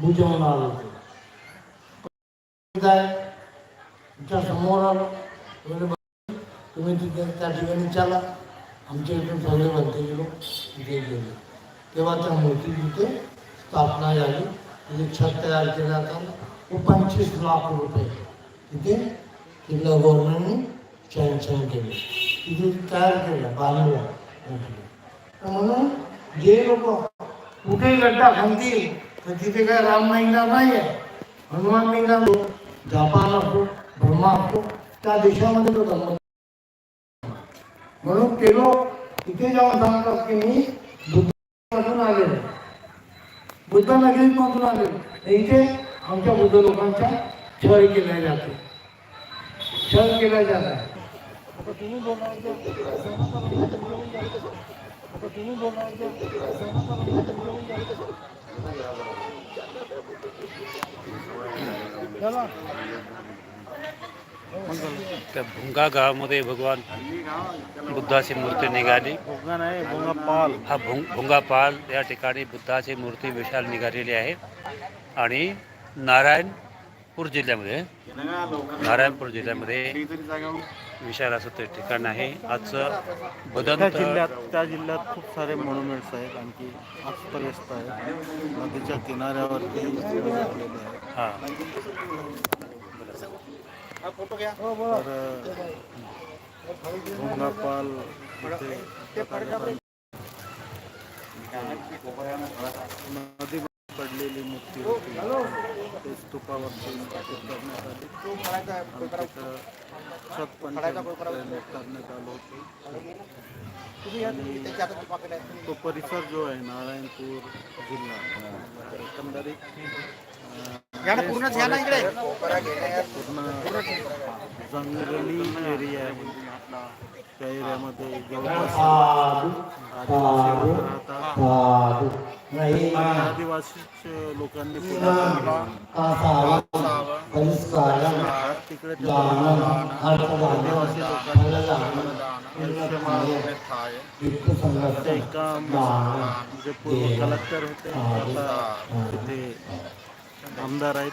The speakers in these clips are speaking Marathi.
बुजवून आलो काय तुमच्यासमोर आलो. तुम्ही तिथे त्या ठिकाणी चला आमच्या इथून सगळे बनते लोक तिथे गेले. तेव्हा त्या मूर्ती तिथे स्थापना झाली. तिथे छत तयार केलं जाताना व पंचवीस लाख रुपये तिथे तिथल्या गव्हर्नमेंटने सँक्शन केले. तिथे तयार केलं. बांधलं. तर म्हणून जे लोक कुठे गड्डा खणतील तर तिथे काय राम निघणार नाही आहे हनुमान निघणार जापान असो ब्रह्मा असो त्या देशामध्ये तो धर्म म्हणून ते लोक तिथे जाऊन सांगतात की मी बुद्धामधून आलेलो बुद्ध नगरीमधून आलेलो इथे आमच्या बुद्ध लोकांचा छळ केला जातो. छळ केला जात आहे तुम्ही बोलणार त्या भुंगा गावामध्ये भगवान बुद्धाची मूर्ती निघाली. हा भुंग भुंगापाल या ठिकाणी बुद्धाची मूर्ती विशाल निघालेली आहे. आणि नारायणपूर जिल्ह्यामध्ये नारायणपूर जिल्ह्यामध्ये विशाल असं ते ठिकाण आहे. आजचं त्या बदंत जिल्ह्यात त्या जिल्ह्यात खूप सारे मॉन्युमेंट्स आहेत. आणखी अस्तव्यस्त आहे नदीच्या किनाऱ्यावरती हा. भोंगापाल नदी पडलेली मूर्ती स्तूपावरती स्थापित करण्यात आली. छत पण करण्यात आलं होतं. आणि तो परिसर जो आहे नारायणपूर जिल्हा. एकंदरीत पूर्ण जंगली एरिया आहे त्या एरियामध्ये जवळपास आदिवासी लोकांनी तिकडे आदिवासी लोकांनी दानम जे पूर्व कलेक्टर होते. आता तिथे आमदार आहेत.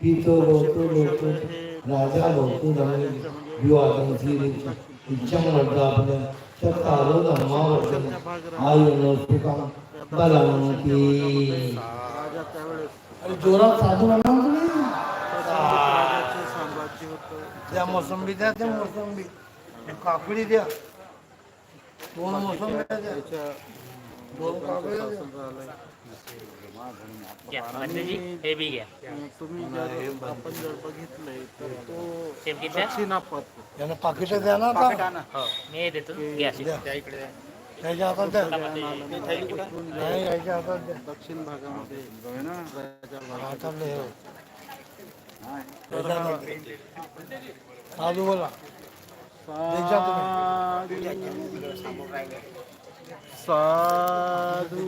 पितो लोतो लोतो राजा लोतो विवादांची इच्छा वर्धापन चत्तारो धर्मावर्धन आयुर्न सुखम बलवंती राजा त्यावेळेस अरे जोरात साधू म्हणा तुम्ही राजाचे साम्राज्य होतं द्या मोसंबी द्या त्या मोसंबी काकडी द्या दोन मोसंबी द्या त्याच्या दोन काकडी द्या शासन झालंय घ्या मंदिरजी हे बी घ्या. अं, तुम्ही जर आपण जर बघितलंय तर तो शेप घेतल्या दक्षिणापद. यांना पाकिट द्या ना आता. हो मी हे देतो. घ्या शेप. त्याच्या हातात द्या. नाही याच्या हातात द्या. दक्षिण भागामध्ये हे. त्याच्या हातात द्या. साधू बोला. साधू.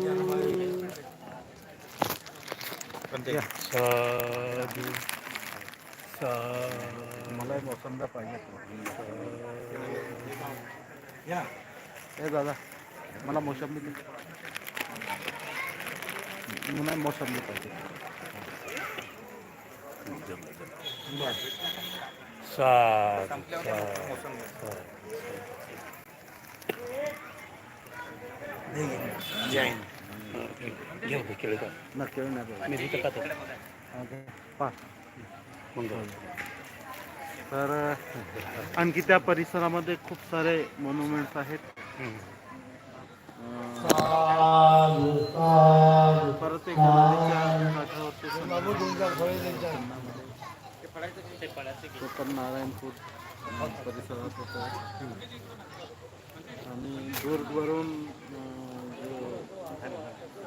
साधू साधू मला मोसंबा पाहिजे या ए दादा मला मोसंबी दे मला मोसंबी पाहिजे साधू साधू जैन घेऊ केळं का नाही मी तिथं खातो पा तर आणखी त्या परिसरामध्ये खूप सारे मॉन्युमेंट्स आहेत. परत एक नारायणपूर परिसरात होता. आणि दूरवरून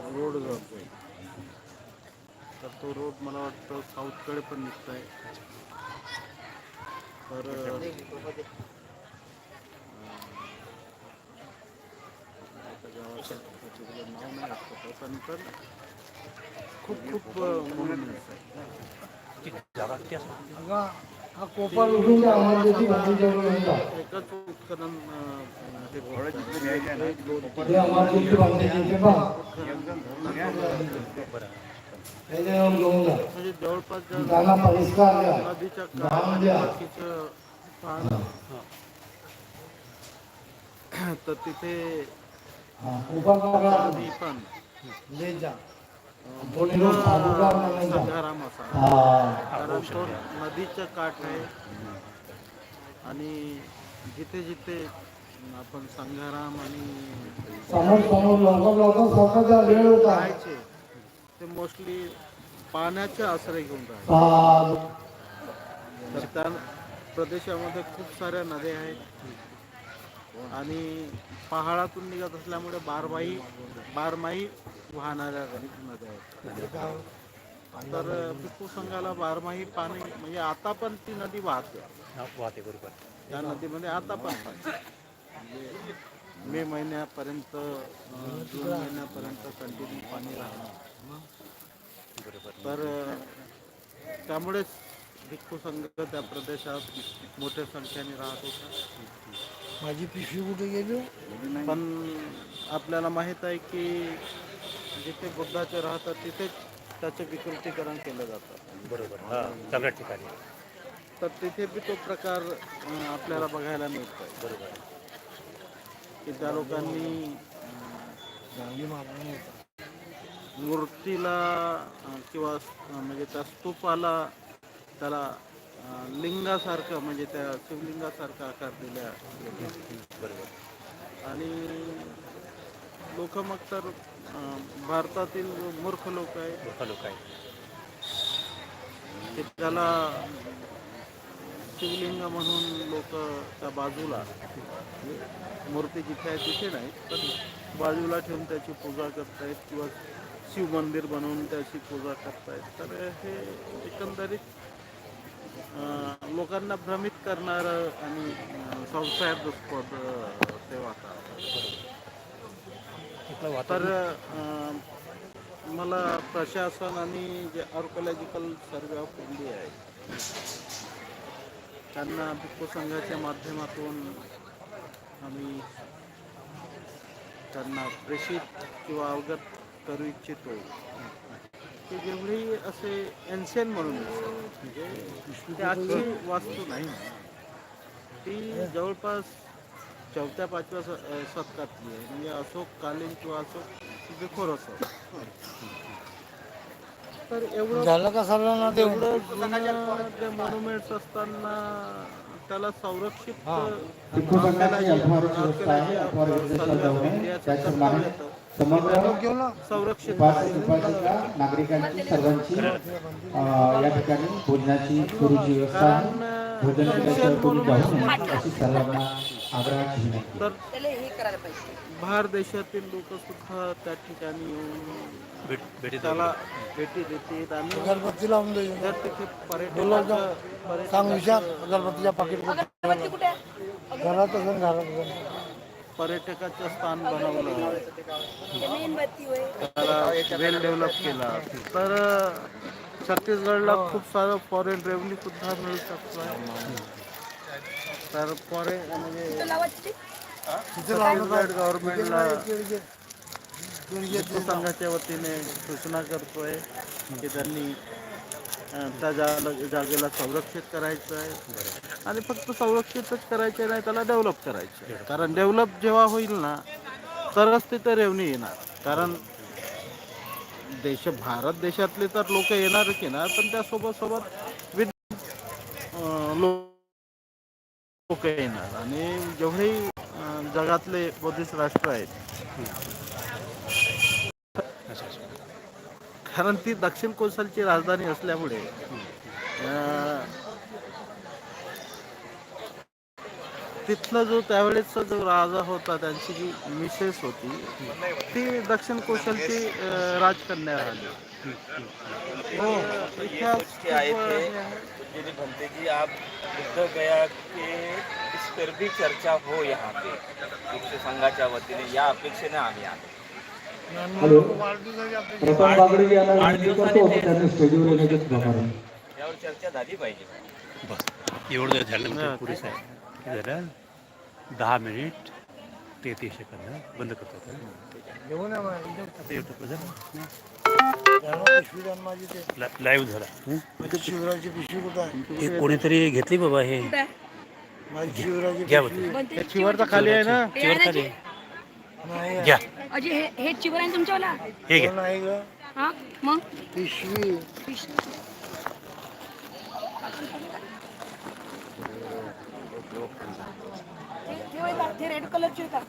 रोड जातोय. तर तो रोड मला वाटतं साऊथकडे पण निघत आहे तर गावाचं नाव नाही पण पण खूप खूप आहे. कोपर उठून. एकच उत्खनन. ते अमरावती बांधायचे ते पहा. त्याच्यावर घेऊन जा म्हणजे जवळपास परिष्कार द्या द्या. तर तिथे कोपर पण ले जा असा हा. कारण तो नदीचं काठ आहे. आणि जिथे जिथे आपण संघाराम आणि राहायचे ते मोस्टली पाण्याचे आश्रय घेऊन राहायचे तर त्या प्रदेशामध्ये खूप साऱ्या नद्या आहेत. आणि पहाडातून निघत असल्यामुळे बारमाही बारमाही वाहणाऱ्या नद्या आहेत. तर पिकू संघाला बारमाही पाणी म्हणजे आता पण ती नदी वाहते. हा, वाहते बरोबर. त्या नदीमध्ये आता पण म्हणजे मे महिन्यापर्यंत जून महिन्यापर्यंत कंटिन्यू पाणी राहणार. बरोबर. तर त्यामुळेच भिक्खू संघ त्या प्रदेशात मोठ्या संख्येने राहत होता. माझी पिशवी कुठे गेली? पण आपल्याला माहीत आहे की जिथे बुद्धाचे राहतात तिथेच त्याचे विकृतीकरण केलं जातं. बरोबर. हा ठिकाणी. तर तिथे बी तो प्रकार अं, आपल्याला बघायला मिळतो बरोबर. की त्या लोकांनी मूर्तीला अं, किंवा अं, म्हणजे त्या स्तूपाला त्याला अं, लिंगासारखं म्हणजे त्या शिवलिंगासारखा आकार दिल्या बरोबर. आणि लोक मग तर अं, भारतातील मूर्ख लोक आहे लोक लोक आहेत. ते त्याला शिवलिंग म्हणून लोक त्या बाजूला मूर्ती जिथे आहे तिथे नाही पण बाजूला ठेवून त्याची पूजा करतायत किंवा शिव मंदिर बनवून त्याची पूजा करतायत. तर हे एकंदरीत अं, लोकांना भ्रमित करणारं आणि अं, संशयास्पद अं, ते वातावरण इथलं तर वातावरण अं, मला प्रशासन आणि जे आर्कोलॉजिकल सर्वे ऑफ इंडिया आहे त्यांना भिक्खू संघाच्या माध्यमातून आम्ही त्यांना प्रेषित किंवा अवगत करू इच्छितो. की जेवढी असे एन्सेन म्हणून असतात, म्हणजे ती आजची वास्तू नाही. ती जवळपास चौथ्या पाचव्या स- शतकातली आहे. म्हणजे अशोक कालीन किंवा अशोक बिफोर असो तर एवढं झालं का सर्वांना ते? एवढं जुनं ते मॉन्युमेंट्स असताना त्याला संरक्षित आहे विदेशात जाऊ नये समग्र संरक्षित उपासिका नागरिकांची सर्वांची अं, या ठिकाणी भोजनाची करूची व्यवस्था आहे. भोजन तर त्याला हे करायला पाहिजे. बाहेर देशातील लोक सुद्धा त्या ठिकाणी येऊन त्याला भेटी देतात आणि अगरबत्ती लावून जर तिथे पर्यटकाचं सांग विचार अगरबत्तीच्या पाकिट घरात असेल घरात पर्यटकाचं स्थान बनवलं. त्याला वेल डेव्हलप केला. तर छत्तीसगडला खूप सारं फॉरेन रेव्हन्यू सुद्धा मिळू शकतो तर फॉरेन म्हणजे छत्तीसगड गव्हर्नमेंटला संघाच्या वतीने सूचना करतोय की त्यांनी त्या जागेला संरक्षित करायचं आहे. आणि फक्त संरक्षितच करायचे नाही त्याला डेव्हलप करायचे आहे. कारण डेव्हलप जेव्हा होईल ना तरच तिथे रेवणी येणार. कारण देश भारत देशातले तर लोक येणारच ना पण त्यासोबत सोबत विद लोक येणार. आणि जेवढे जगातले बुद्धिस्ट राष्ट्र आहेत. कारण ती दक्षिण कोसलची राजधानी असल्यामुळे अं, तिथला जो त्यावेळेसचा जो राजा होता त्यांची जी मिसेस होती ती दक्षिण कोसलची अं, राजकन्या राहिली. इतिहास हे बनते जी आप बुद्ध गया के इस पर भी चर्चा हो यहाँ पे वृक्ष संघाच्या वतीने या अपेक्षेने आम्ही आलो. हॅलो. प्रथम बागडे यांना विनंती करतो की त्यांनी स्टेजवर येण्याचे प्रमाणे यावर चर्चा झाली पाहिजे. बस. एवढं झालं पुरेसं आहे. झालं. दहा मिनिट तेहतीस सेकंद हं? बंद करतो लाईव्ह झाला. हं? पिशवी कुठं हे कोणीतरी घेतली बाबा हे? घ्या खाली आहे ना? हे ना खाली घ्या. अजय हे चिवर आहे तुमच्यावाला? हे घ्या. नाही ग? हा? मग? पिशवी. ते- ते ते रेड कलरचे आहे आहे का?